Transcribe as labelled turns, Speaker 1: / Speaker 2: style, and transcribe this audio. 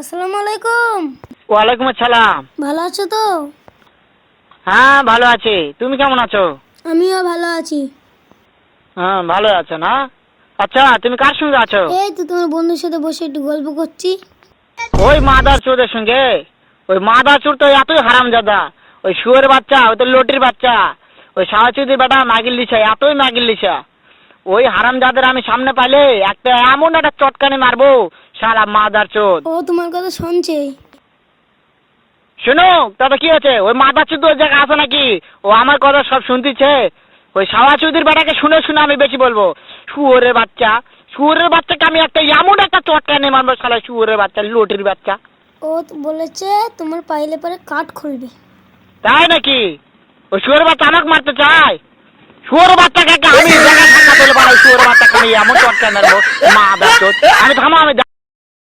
Speaker 1: আসসালামু আলাইকুম।
Speaker 2: ওয়ালাইকুম আসসালাম।
Speaker 1: ভালো আছো তো?
Speaker 2: হ্যাঁ ভালো আছি। তুমি কেমন আছো?
Speaker 1: আমিও ভালো আছি।
Speaker 2: হ্যাঁ ভালো আছো না? আচ্ছা তুমি কার সঙ্গে আছো?
Speaker 1: এই তো তোমার বন্ধুর সাথে বসে একটু গল্প করছি।
Speaker 2: ওই মাদার চোদের সঙ্গে। ওই মাদার চোর তো এতই হারাম দাদা ওই শুয়ের বাচ্চা ওই তো লটির বাচ্চা। ওই সাহাচুদির বেটা মাগিল লিসা এতই মাগিল লিসা। ওই হারাম যাদের আমি সামনে পাইলে একটা এমন একটা চটকানি মারবো সারা মাদার চোদ।
Speaker 1: ও তোমার কথা শুনছে।
Speaker 2: শোনো তাতে কি আছে ওই মাদার চোদ ওই জায়গায় আছে নাকি? ও আমার কথা সব শুনতেছে? ওই সাওয়া চৌধুরীর বেটাকে শুনে শুনে আমি বেশি বলব। শুয়োরের বাচ্চা শুয়োরের বাচ্চাকে আমি একটা এমন একটা চটকানি মারবো সারা শুয়োরের বাচ্চা লোটির বাচ্চা।
Speaker 1: ও বলেছে তোমার পাইলে পরে কাঠ খুলবে।
Speaker 2: তাই নাকি? ওই শুয়োর বাচ্চা আমাকে মারতে চায়। শুয়োর বাচ্চাকে আমি শুয়োর বাচ্চাকে আমি এমন চটকা মারবো মা আমি থামা আমি